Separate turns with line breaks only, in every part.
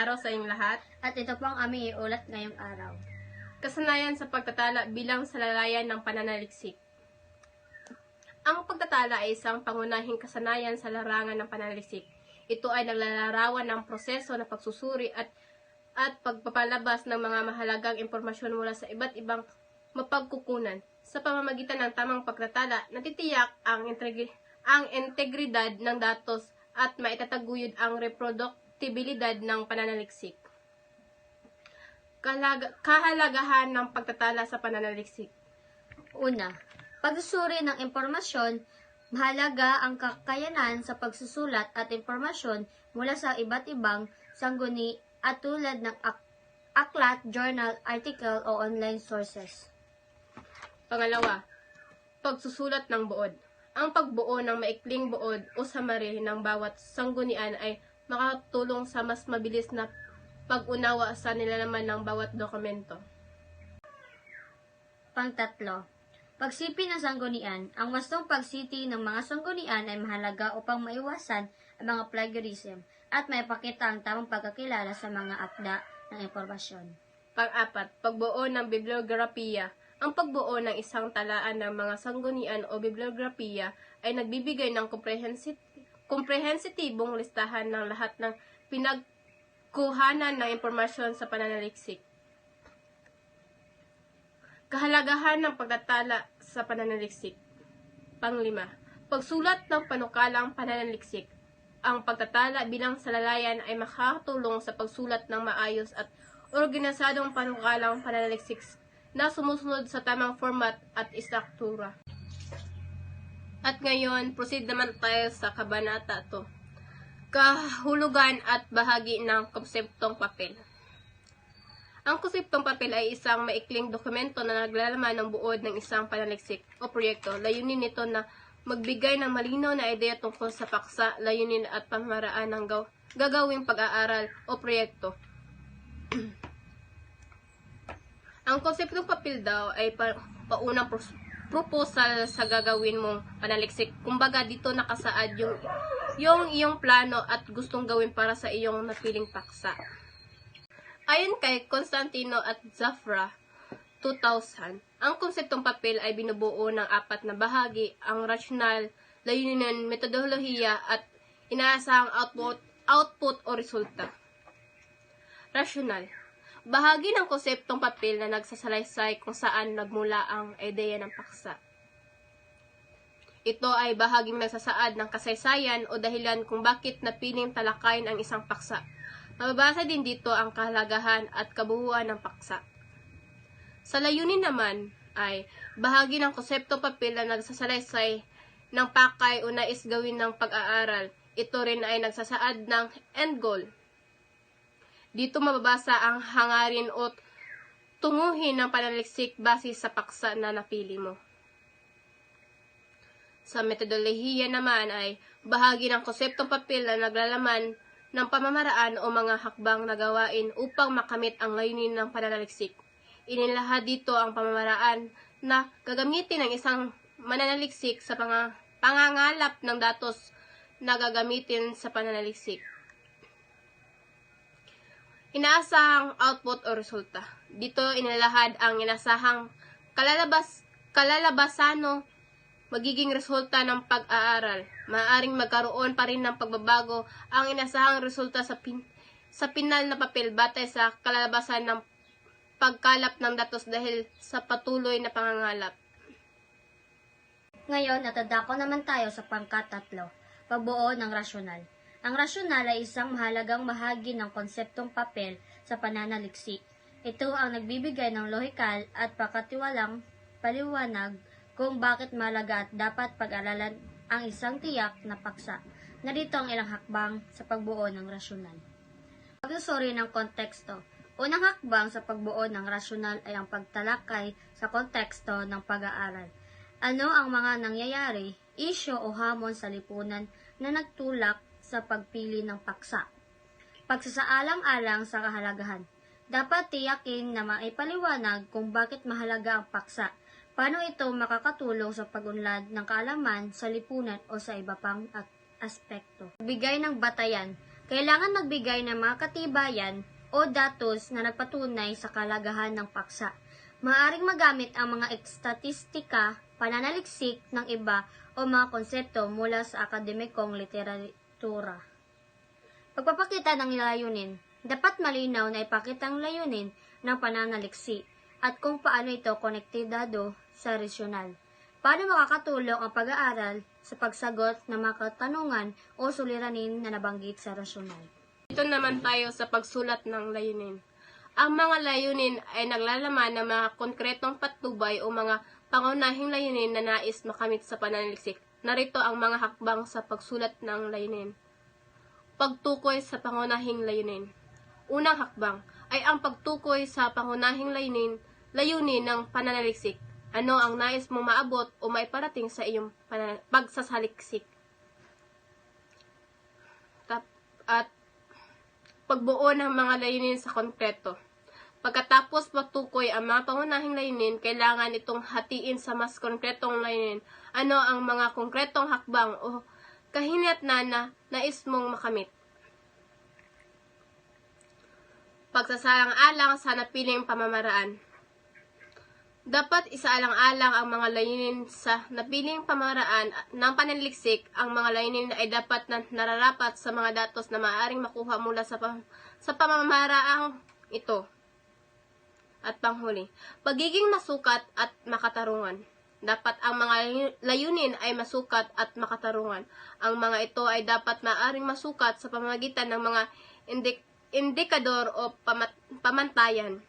araw sa inyong lahat.
At ito po ang aming iulat ngayong araw.
Kasanayan sa pagtatala bilang salalayan ng pananaliksik. Ang pagtatala ay isang pangunahing kasanayan sa larangan ng pananaliksik. Ito ay naglalarawan ng proseso ng pagsusuri at at pagpapalabas ng mga mahalagang impormasyon mula sa iba't ibang mapagkukunan. Sa pamamagitan ng tamang pagtatala, natitiyak ang, integri- ang integridad ng datos at maitataguyod ang reproductibilidad ng pananaliksik. Kalag- kahalagahan ng pagtatala sa pananaliksik.
Una, pagsusuri ng impormasyon, mahalaga ang kakayanan sa pagsusulat at impormasyon mula sa iba't ibang sangguni at tulad ng ak- aklat, journal, article o online sources.
Pangalawa, pagsusulat ng buod. Ang pagbuo ng maikling buod o summary ng bawat sanggunian ay makatulong sa mas mabilis na pag-unawa sa nilalaman ng bawat dokumento.
Pangtatlo, pagsipi ng sanggunian. Ang wastong pagsiti ng mga sanggunian ay mahalaga upang maiwasan ang mga plagiarism at maipakita ang tamang pagkakilala sa mga akda ng impormasyon.
Pang-apat, pagbuo ng bibliografiya. Ang pagbuo ng isang talaan ng mga sanggunian o bibliografiya ay nagbibigay ng comprehensive, komprehensitibong listahan ng lahat ng pinagkuhanan ng impormasyon sa pananaliksik. Kahalagahan ng pagtatala sa pananaliksik. Panglima, pagsulat ng panukalang pananaliksik. Ang pagtatala bilang salalayan ay makakatulong sa pagsulat ng maayos at organisadong panukalang pananaliksik na sumusunod sa tamang format at istruktura. At ngayon, proceed naman tayo sa kabanata to. Kahulugan at bahagi ng konseptong papel. Ang konseptong papel ay isang maikling dokumento na naglalaman ng buod ng isang panaliksik o proyekto. Layunin nito na magbigay ng malinaw na ideya tungkol sa paksa, layunin at pamamaraan ng gaw- gagawing pag-aaral o proyekto. Ang konseptong papel daw ay pa, paunang proposal sa gagawin mong panaliksik. Kumbaga dito nakasaad yung yung iyong plano at gustong gawin para sa iyong napiling paksa. Ayon kay Constantino at Zafra, 2000, ang konseptong papel ay binubuo ng apat na bahagi, ang rational, layunin, metodolohiya at inaasahang output, output o resulta. Rational. Bahagi ng konseptong papel na nagsasalaysay kung saan nagmula ang ideya ng paksa. Ito ay bahaging nagsasaad ng kasaysayan o dahilan kung bakit napiling talakayin ang isang paksa. Mababasa din dito ang kahalagahan at kabuuan ng paksa. Sa layunin naman ay bahagi ng konsepto papel na nagsasalaysay ng pakay o nais gawin ng pag-aaral. Ito rin ay nagsasaad ng end goal. Dito mababasa ang hangarin o tunguhin ng panaliksik base sa paksa na napili mo. Sa metodolohiya naman ay bahagi ng konseptong papel na naglalaman ng pamamaraan o mga hakbang na gawain upang makamit ang layunin ng pananaliksik. Inilahad dito ang pamamaraan na gagamitin ng isang mananaliksik sa pang- pangangalap ng datos na gagamitin sa pananaliksik. Inaasahang output o resulta. Dito inilahad ang inasahang kalalabas, kalalabasano magiging resulta ng pag-aaral. Maaring magkaroon pa rin ng pagbabago ang inasahang resulta sa pin, sa pinal na papel batay sa kalalabasan ng pagkalap ng datos dahil sa patuloy na pangangalap.
Ngayon, natadako naman tayo sa pangkatatlo, pagbuo ng rasyonal. Ang rasyonal ay isang mahalagang bahagi ng konseptong papel sa pananaliksik. Ito ang nagbibigay ng lohikal at pakatiwalang paliwanag kung bakit mahalaga at dapat pag-aralan ang isang tiyak na paksa. Narito ang ilang hakbang sa pagbuo ng rasyonal. Pagsusuri ng konteksto. Unang hakbang sa pagbuo ng rasyonal ay ang pagtalakay sa konteksto ng pag-aaral. Ano ang mga nangyayari, isyo o hamon sa lipunan na nagtulak sa pagpili ng paksa? Pagsasaalang-alang sa kahalagahan. Dapat tiyakin na maipaliwanag kung bakit mahalaga ang paksa. Paano ito makakatulong sa pagunlad ng kaalaman sa lipunan o sa iba pang aspekto. Bigay ng batayan. Kailangan magbigay ng mga katibayan o datos na nagpatunay sa kalagahan ng paksa. Maaring magamit ang mga estatistika, pananaliksik ng iba o mga konsepto mula sa akademikong literatura. Pagpapakita ng layunin, dapat malinaw na ipakita ang layunin ng pananaliksi at kung paano ito konektidado sa rasyonal. Paano makakatulong ang pag-aaral sa pagsagot ng mga katanungan o suliranin na nabanggit sa rasyonal.
Ito naman tayo sa pagsulat ng layunin. Ang mga layunin ay naglalaman ng mga konkretong patnubay o mga pangunahing layunin na nais makamit sa pananaliksik. Narito ang mga hakbang sa pagsulat ng layunin. Pagtukoy sa pangunahing layunin. Unang hakbang ay ang pagtukoy sa pangunahing layunin, layunin ng pananaliksik. Ano ang nais mo maabot o maiparating sa iyong pagsasaliksik. Tap- At pagbuo ng mga layunin sa konkreto. Pagkatapos matukoy ang mga pangunahing layunin, kailangan itong hatiin sa mas konkretong layunin. Ano ang mga konkretong hakbang o kahinat na na nais mong makamit. Pagsasalang-alang sa napiling pamamaraan. Dapat isaalang-alang ang mga layunin sa napiling pamaraan ng pananaliksik. Ang mga layunin ay dapat na nararapat sa mga datos na maaaring makuha mula sa, pam- sa pamamaraang ito. At panghuli, pagiging masukat at makatarungan. Dapat ang mga layunin ay masukat at makatarungan. Ang mga ito ay dapat maaring masukat sa pamamagitan ng mga indik- indikador o pamantayan.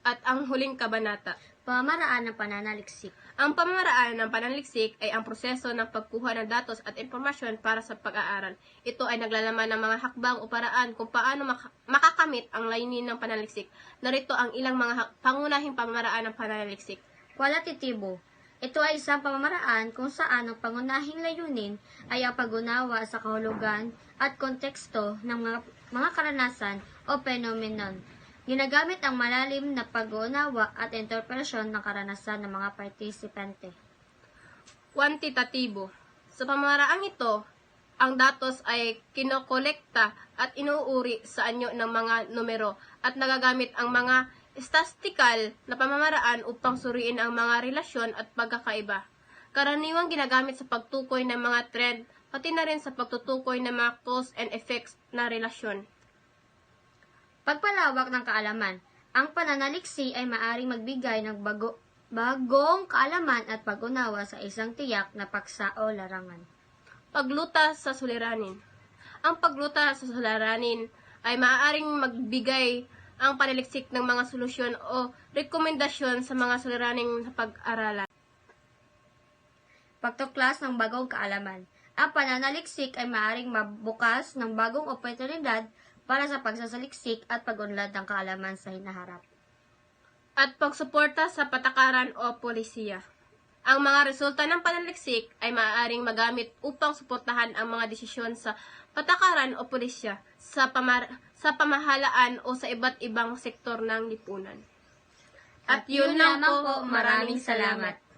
At ang huling kabanata.
Pamamaraan ng pananaliksik.
Ang pamamaraan ng pananaliksik ay ang proseso ng pagkuha ng datos at impormasyon para sa pag-aaral. Ito ay naglalaman ng mga hakbang o paraan kung paano maka- makakamit ang layunin ng pananaliksik. Narito ang ilang mga pangunahing pamamaraan ng pananaliksik.
Kwalitatibo. Ito ay isang pamamaraan kung saan ang pangunahing layunin ay ang pag-unawa sa kahulugan at konteksto ng mga, mga karanasan o phenomenon. Ginagamit ang malalim na pag-uunawa at interpretasyon ng karanasan ng mga partisipante.
Kwantitatibo. Sa pamamaraang ito, ang datos ay kinokolekta at inuuri sa anyo ng mga numero at nagagamit ang mga statistical na pamamaraan upang suriin ang mga relasyon at pagkakaiba. Karaniwang ginagamit sa pagtukoy ng mga trend, pati na rin sa pagtutukoy ng mga cause and effects na relasyon.
Pagpalawak ng kaalaman. Ang pananaliksi ay maaring magbigay ng bago, bagong kaalaman at pag-unawa sa isang tiyak na paksa o larangan.
Pagluta sa suliranin. Ang pagluta sa suliranin ay maaaring magbigay ang panaliksik ng mga solusyon o rekomendasyon sa mga suliraning sa pag-aralan.
Pagtuklas ng bagong kaalaman. Ang pananaliksik ay maaaring mabukas ng bagong oportunidad para sa pagsasaliksik at pag-unlad ng kaalaman sa hinaharap.
At pagsuporta sa patakaran o polisiya. Ang mga resulta ng panaliksik ay maaaring magamit upang suportahan ang mga desisyon sa patakaran o pulisya sa, pamar- sa pamahalaan o sa iba't ibang sektor ng lipunan. At yun lang po, maraming salamat.